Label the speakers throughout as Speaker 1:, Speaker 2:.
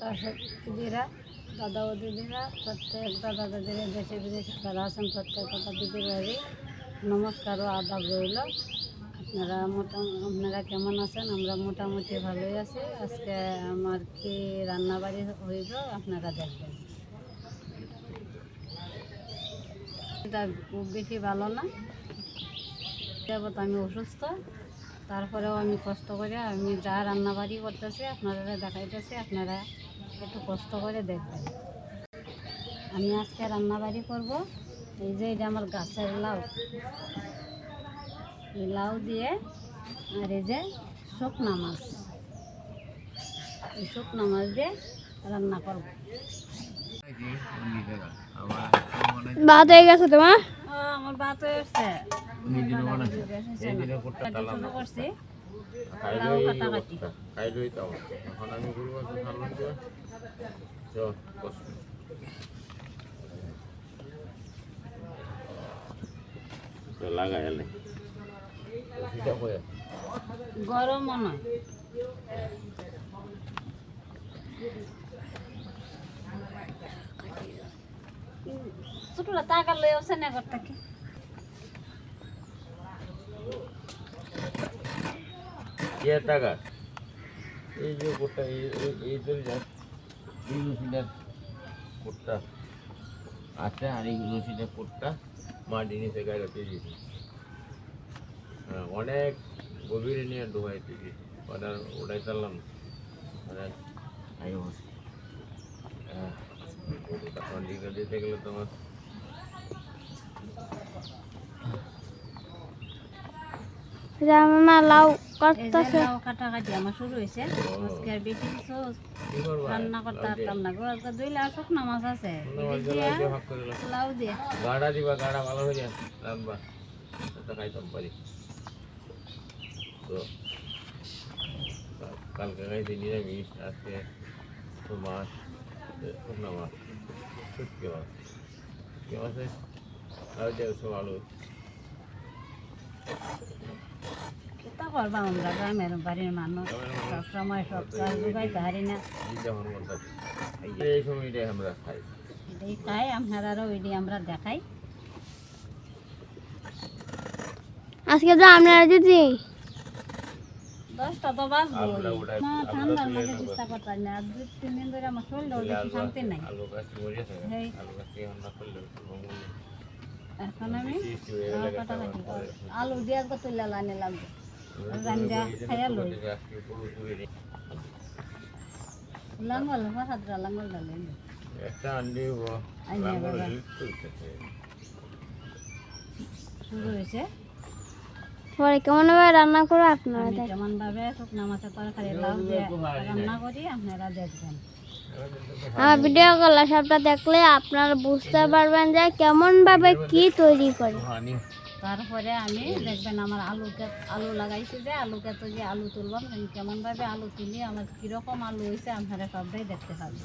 Speaker 1: দর্শক দিদিরা, দাদা ও দিদিরা, প্রত্যেক দাদা দিদিরা দেশে বিদেশে যারা আছেন, প্রত্যেক দাদা দিদিরারই নমস্কার ও আদাব রইল। আপনারা মোটা, আপনারা কেমন আছেন? আমরা মোটামুটি ভালোই আছি। আজকে আমার কি রান্নাবাড়ি হইব আপনারা দেখবেন। এটা খুব বেশি ভালো না। যাবত আমি অসুস্থ। তারপরেও আমি কষ্ট করে আমি যা রান্নাবাড়ি করতেছি, আপনারা দেখাইতেছি, আপনারা একটু কষ্ট করে দেখবেন। আমি আজকে রান্নাবাড়ি করব। এই যে এটা আমার গাছের লাউ। এই লাউ দিয়ে আর এই যে শুকনা মাছ। এই শুকনা মাছ দিয়ে রান্না করব।
Speaker 2: ভাত হয়ে গেছে তোমার
Speaker 1: আমার ভাত হয়েছে শুরু করছি। লাউ কাটাকাটি
Speaker 3: এখন আমি করব সালাম দিয়ে চল বস লাগাই এলে সেটা হয়ে
Speaker 1: গরম নয় ছোটরা টাকা লই আছে না ঘর থেকে
Speaker 3: কে টাকা এই যে কোটটা এই এই- এই ধরে যান এই রসিদের কোটটা আছে আর এই রসিদের কোটটা মাটি নিচে গায়ে রতে দিয়েছি হ্যাঁ অনেক গভীরে নিয়ে ডুবাইতে দিয়েছি ওটা ওটাই চাললাম মানে আই বসে হ্যাঁ তখন দিকে দিতে গেলে তোমার
Speaker 2: রান্না লাউ
Speaker 1: এই যে
Speaker 2: কাটতেছে
Speaker 1: আমার শুরু হয়েছে। আজকে আর বেশি কিছু রান্না করতে পারতাম না গো। আজকে দুই লাউ শুকনা মাছ আছে
Speaker 3: লাউ দিয়ে
Speaker 1: দিয়া
Speaker 3: ভাগ করে লাও।
Speaker 1: লাউ দিয়ে।
Speaker 3: গাড়া দিবা গাড়া ভালো হয়ে যায় রাখবা। এটা খাইতাম পারি। তো কালকে খাইতে নিরামিষ আজকে তো মাছ এ, মাছ শুটকি মাছ। শুটকি মাছে আর সব আলু
Speaker 1: কিতা করবা আমরা গ্রামের বাড়ির মানুষ। সব সময় সব হারি না।
Speaker 3: এই সময়টাই আমরা খাই।
Speaker 1: এটাই খাই আপনারাও ওইটি আমরা দেখাই।
Speaker 2: আজকে তো আপনারা দিদি?
Speaker 1: দশটা তো বাজবো না ঠান্ডার মধ্যে চেষ্টা করতে না। আর দুই তিন দিন ধরে আমার শরীরটা বেশি শান্তি নাই। এখন আমি। আলু দিয়ে তুলে লানে লাগবে। রান্দা খাইয়া লই লাঙ্গল ফাসাদরা লাঙ্গল ডালে
Speaker 3: একটা আন্ডি
Speaker 1: আইনে বাবা। শুরু হয়েছে
Speaker 2: পরে কেমন ভাবে রান্না করে আপনারা
Speaker 1: আমি কেমন ভাবে শুকনা মাছের তরকারি লাউ দিয়ে রান্না করি আপনারা দেখবেন
Speaker 2: আমার ভিডিও গুলো সবটা দেখলে আপনারা বুঝতে পারবেন যে কেমন ভাবে কি তৈরি করে
Speaker 1: তারপরে আমি দেখবেন আমার আলুকে আলু লাগাইছি যে আলুকে তো যে আলু তুলবাম আমি কেমনভাবে আলু তুলি, আমার কীরকম আলু হয়েছে আপনারা সবটাই দেখতে পাবেন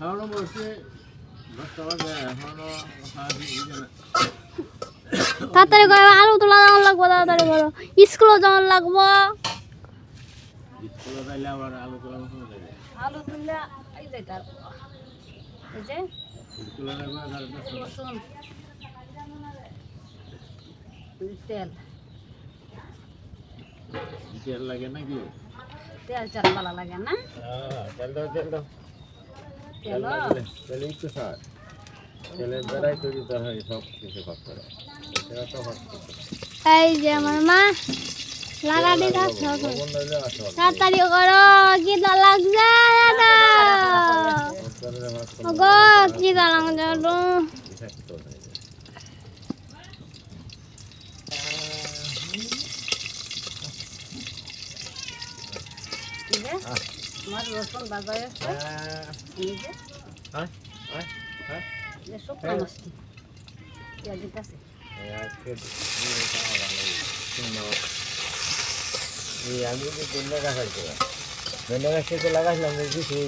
Speaker 3: এখনও বলছে দশটা বাজে এখনও
Speaker 2: তাড়াতাড়ি করে আলু তোলা যাওয়ার লাগবো, তাড়াতাড়ি করো। স্কুলে যাওয়ার লাগবো।
Speaker 3: স্কুলে আবার আলু তোলা মতো যাবে।
Speaker 1: আলু তুললে এই যে তার এই যে
Speaker 3: স্কুলে যাবে আর
Speaker 1: রসুন তেল।
Speaker 3: তেল লাগে নাকি?
Speaker 1: তেল চাল লাগে না?
Speaker 3: হ্যাঁ তেল দাও তেল দাও। তেল
Speaker 1: তেল
Speaker 3: একটু সার তেলের দ্বারাই তৈরি হয় সব কিছু হচ্ছে
Speaker 2: এই যে আমার মা লাগাটি যাচ্ছে
Speaker 3: লবণ দিলে আসে অল্প।
Speaker 2: তাড়াতাড়ি করো কি দা লাগছে দাদা
Speaker 3: অন্তরের ভাত তো
Speaker 2: ওগো কি দা লাগছে তো
Speaker 3: বিষাক্ত হয়ে যায়।
Speaker 1: এই যে আমার রসুন বাজা হয়েছে
Speaker 3: আহ,
Speaker 1: এই যে
Speaker 3: আয়, আয়, আয়।
Speaker 1: এই
Speaker 3: আমি যে ধন্যা গাছ আছে ধন্যা গাছ থেকে লাগাইছিলাম দেখছি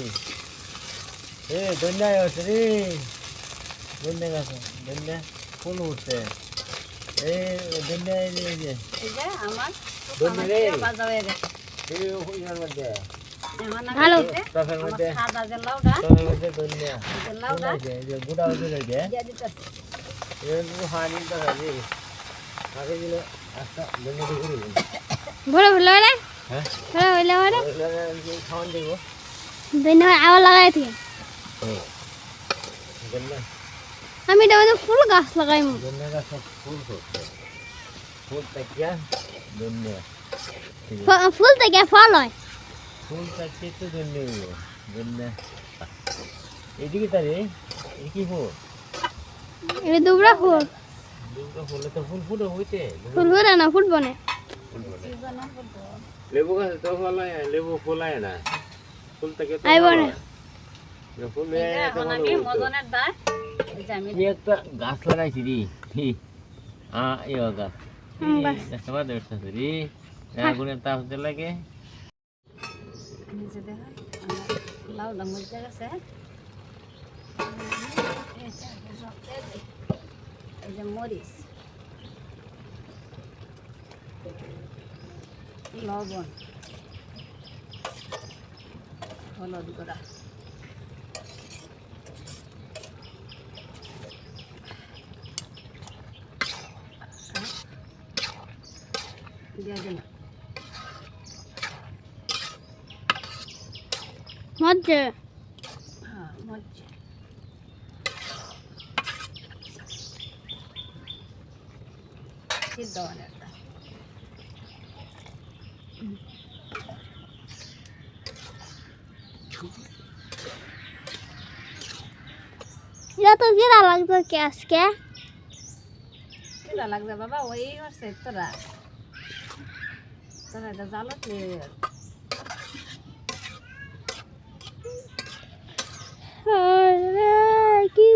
Speaker 3: এ ধন্যা আছে রে। ধন্যা গাছ ধন্যা ফুল উঠছে। এই ধন্যা এই যে এই যে।
Speaker 1: এই যে আমার
Speaker 3: রে।
Speaker 1: বাজা গেছে।
Speaker 3: এই ওইখানের মধ্যে।
Speaker 1: এখন আমি
Speaker 2: ভালো।
Speaker 1: আমার
Speaker 3: মধ্যে। টসের মধ্যে ধন্যা গুড়া এরকম হানি তো আগে দিল আচ্ছা ধন্যা
Speaker 2: ভরে ভুলে রে ভরে ভুলে ভরে
Speaker 3: খাওয়ান দেবো।
Speaker 2: আবার লাগাই থেকে আমি এটা মধ্যে ফুল গাছ লাগাইমু
Speaker 3: ধন্যা ফুল ফুল তাকিয়া
Speaker 2: ফুল ফল হয়।
Speaker 3: ফুল তাকিয়ে তো ধন্যা হইল এদিকে তারে এই কি ফুল?
Speaker 2: এটা দুবরা ফুল।
Speaker 3: দুটো ফুলে তো ফুল ফুটে হইতে।
Speaker 2: ফুল ফুলে না ফুল বনে
Speaker 3: লেবু গাছ তো ফলায় লেবু ফলায় না। ফুল থেকে তো। হয়। ফুল হয়ে একটা গাছ লাগাইছি রে। হি। আ এই গাছ। গাছটা বাদ রে। আগুনের তাপ দিতে লাগে।
Speaker 1: মজা গেছে। এই যে মরিচ। লবণ হলুদ গুঁড়া দিয়ে দিলাম
Speaker 2: মজ্জে
Speaker 1: হ্যাঁ মরিচ সিদ্ধ অনেকটা
Speaker 2: এটা তো কিরা লাগতো কে আজকে?
Speaker 1: কিরা লাগবে বাবা ওই হচ্ছে তোরা। তোরা এটা জালত
Speaker 2: কি?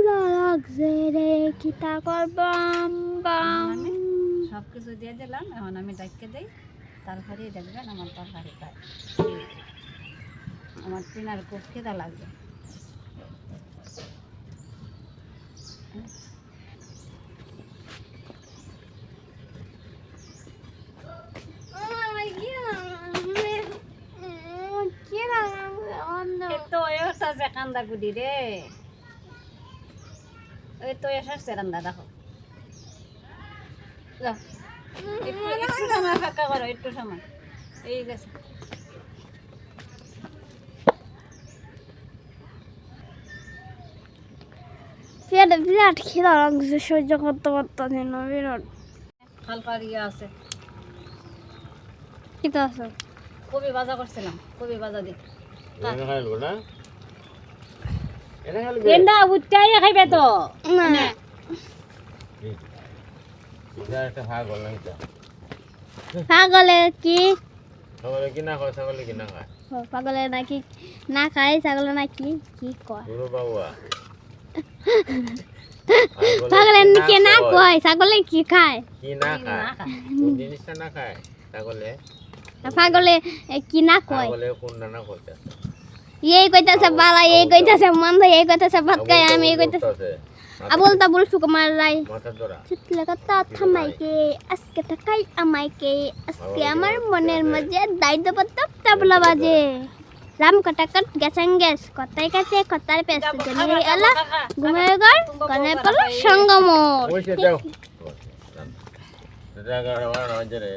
Speaker 2: লাগছে রে কিতা করবাম বাম
Speaker 1: সব কিছু দিয়ে দিলাম এখন আমি ডাইকে দিই। তারপরে দেখবেন আমার তরকারি পায় আমার তিনার খুব খিদা লাগবে। কান্দা গুডি রে। ওই তো এসে রান্দা দেখো। একটু সময়, ফাঁকা করো সময়। এই গেছে।
Speaker 2: বিরাট বিরাট খিদা লাগছে সহ্য করতে পারতাম না বিরাট।
Speaker 1: হালকা ইয়ে আছে।
Speaker 2: খিদা আছে।
Speaker 1: কবি ভাজা করছিলাম কবি ভাজা দি। উঠটাই খাইবে তো?
Speaker 2: না। ছাগলে কি?
Speaker 3: ছাগলে কি না খায় ছাগলে কি না খায়?
Speaker 2: ছাগলে নাকি না খায় ছাগলে নাকি কি কয়?
Speaker 3: গুরু বাবুয়া
Speaker 2: ছাগলে কি না কয়? ছাগলে কি খায়?
Speaker 3: কি না
Speaker 1: না
Speaker 3: খায়?
Speaker 1: খায়।
Speaker 3: কোন জিনিসটা না খায়? ছাগলে?
Speaker 2: ছাগলে কি না কয়?
Speaker 3: ছাগলে কোন না করতে
Speaker 2: এই কইতাছে বালা এই কইতাছে মন্দ এই কইতাছে ভাত খাই আমি এই কইতাছে আবুল তাবুল সুকুমার রায়। চিতলে কথা থামাইকে আজকে টাকাই আমাইকে। আজকে আমার মনের মাঝে দায়িত্ব তাবলা বাজে। রাম কাটাকাট গেছেন গ্যাস কথাই কাছে কথার পেছ জমি এলা ঘুমের ঘর কনে পল সঙ্গমর।
Speaker 3: রে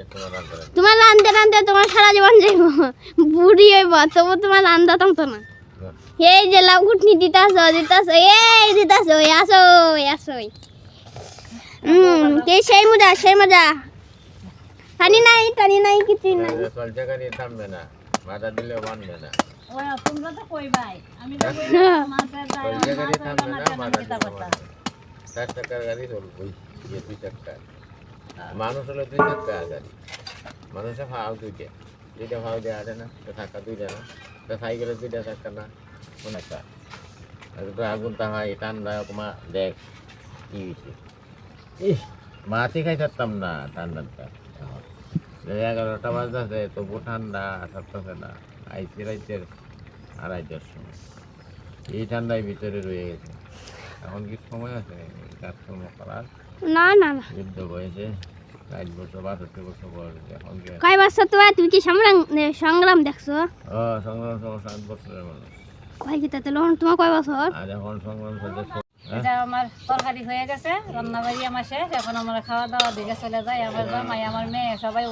Speaker 3: তোমার
Speaker 2: রান্ধতে রান্ধতে তোমার সারা জীবন যাইব। বুড়ি হইব তবু তোমার রান্ধা থামতো না। এই যে লাউ ঘুটনি দিতাছ দিতাছ এই দিতাছ আসো আসো হুম কে সেই মজা সেই মজা। টানি নাই টানি নাই কিছু নাই।
Speaker 3: চল জায়গা নিয়ে থামবে না। মাথা দিলে মানবে না।
Speaker 1: ওই তোমরা তো আমি তো মাছের
Speaker 3: না? চার টাকার গাড়ি চলবো ইয়ে দুই চাকা মানুষ হলো দুই চাকা গাড়ি। মানুষে ফাও দুইটা। দুইটা ফাও দেওয়া আছে না তো চাকা দুইটা না। তো সাইকেলের দুইটা চাকা না তো আগুন তাহাই ঠান্ডা কমা দেখ কি হয়েছে ইস খাই থাকতাম না ঠান্ডাটা এগারোটা বাজতেছে তবু ঠান্ডা থাকতেছে না। আইসি রাইতের আড়াইটার সময়। এই ঠান্ডায় ভিতরে রয়ে গেছে। এখন কি সময় আছে? কাজকর্ম করার?
Speaker 2: না না না।
Speaker 3: যুদ্ধ বয়সে ষাট বছর বাষট্টি বছর বয়স এখন
Speaker 2: কয় বছর তোমার? তুমি কি সংগ্রাম সংগ্রাম দেখছ?
Speaker 3: ও সংগ্রাম সময় সাত বছরের মানুষ।
Speaker 2: কয় কি তাতে লোন তোমার কয় বছর?
Speaker 3: আর এখন সংগ্রাম চলছে হ্যাঁ?
Speaker 1: এটা আমার তরকারি হয়ে গেছে রান্না বাড়ি আমার শেষ। এখন আমরা খাওয়া দাওয়া দিকে চলে যাই। আমার জামাই আমার মেয়ে সবাই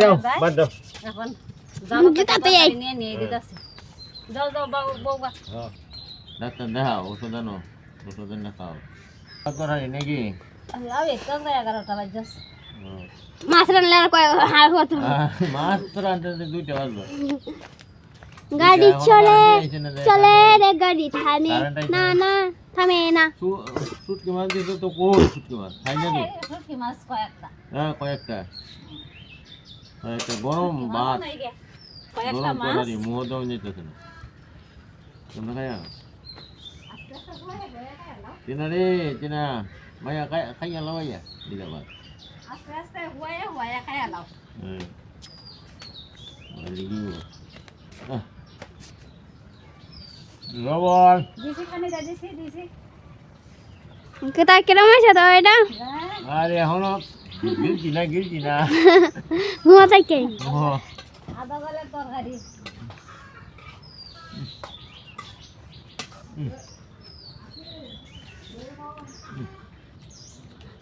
Speaker 3: দাও।
Speaker 1: এখন নিয়ে নিয়ে দিতেছে। যাও যাও বাবু
Speaker 3: হ্যাঁ। ডাক্তার দেখাও ওষুধ আনো ওষুধ এনে খাও। করাই নাকি?
Speaker 1: আর একটু এগারোটা বাজছে।
Speaker 2: মাছ রান্নার আর কয় আর কত
Speaker 3: মাছ তো রাঁধতে রাঁধতে দুইটা বাজলো।
Speaker 2: গাড়ি চলে
Speaker 3: কারেন্ট আইছে না,
Speaker 2: চলে রে গাড়ি থামে। না
Speaker 3: না।
Speaker 2: না থামে না।
Speaker 3: সু- মাছ দিতে তো কোন শুটকি মাছ? খাই না তো।
Speaker 1: মাছ কয়েকটা।
Speaker 3: হ্যাঁ কয়েকটা। কয়েকটা গরম ভাত। গরম
Speaker 1: মাছ।
Speaker 3: তরকারি মুহ দাও যেতেছে না। তোমরা খাইয়া চেনা রে চেনা মাইয়া খাই খাইয়া লাগাইয়া দিলা ভাত
Speaker 1: আস্তে আস্তে হুয়ায় হুয়ায় খাই আলাও
Speaker 3: হ্যাঁ লিগি লবণ
Speaker 1: দিছি খানি যা দিছি দিছি
Speaker 2: কেতা কিরম হয়েছে তো এটা
Speaker 1: হ্যাঁ,
Speaker 3: আরে এখনও গিলছি না গিলছি না
Speaker 2: মুয়া থেকে
Speaker 3: ও,
Speaker 1: আদা গলের তরকারি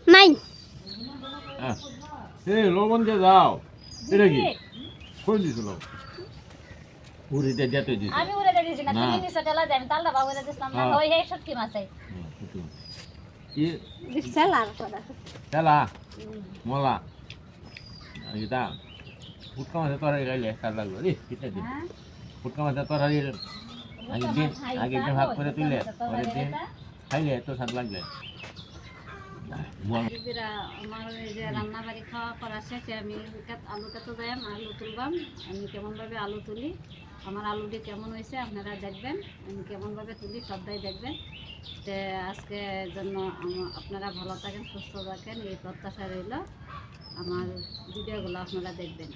Speaker 2: নাই
Speaker 3: আহ, এ লবণ দিয়ে দাও এটা কি কই দিছিল পুরিতে যেতে দিছিল
Speaker 1: আমি উড়ে দিছি না
Speaker 3: না।
Speaker 1: তুমি নিচে টেলা দেয় আমি তালটা বাবু দিছিলাম না
Speaker 3: হ্যাঁ।
Speaker 1: ওই এই শুটকি মাছ এই
Speaker 3: হুম, শুটকি মাছ। কি
Speaker 1: সেলার করা
Speaker 3: চালা মলা এটা ফুটকা মাছের তরকারি খাইলে স্বাদ লাগল রে কিসে দিন
Speaker 1: হ্যাঁ
Speaker 3: ফুটকা মাছের তরকারি আগের দিন ভাগ করে খাইলে স্বাদ লাগবে।
Speaker 1: যে আমি আলু আমি কেমনভাবে আলু তুলি, আমার আলুটি কেমন হয়েছে আপনারা দেখবেন। আমি কেমনভাবে তুলি সবটাই দেখবেন। যে আজকে জন্য আপনারা ভালো থাকেন, সুস্থ থাকেন, এই প্রত্যাশা রইল। আমার ভিডিওগুলো আপনারা দেখবেন।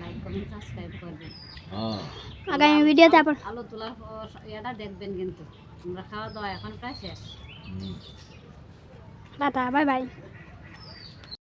Speaker 1: লাইক কমেন্ট সাবস্ক্রাইব করবেন।
Speaker 3: হ্যাঁ।
Speaker 2: আগামী ভিডিওতে আবার
Speaker 1: আলু তোলার পর এটা দেখবেন কিন্তু। আমরা খাওয়া দাওয়া এখন প্রায় শেষ।
Speaker 2: Tata bye bye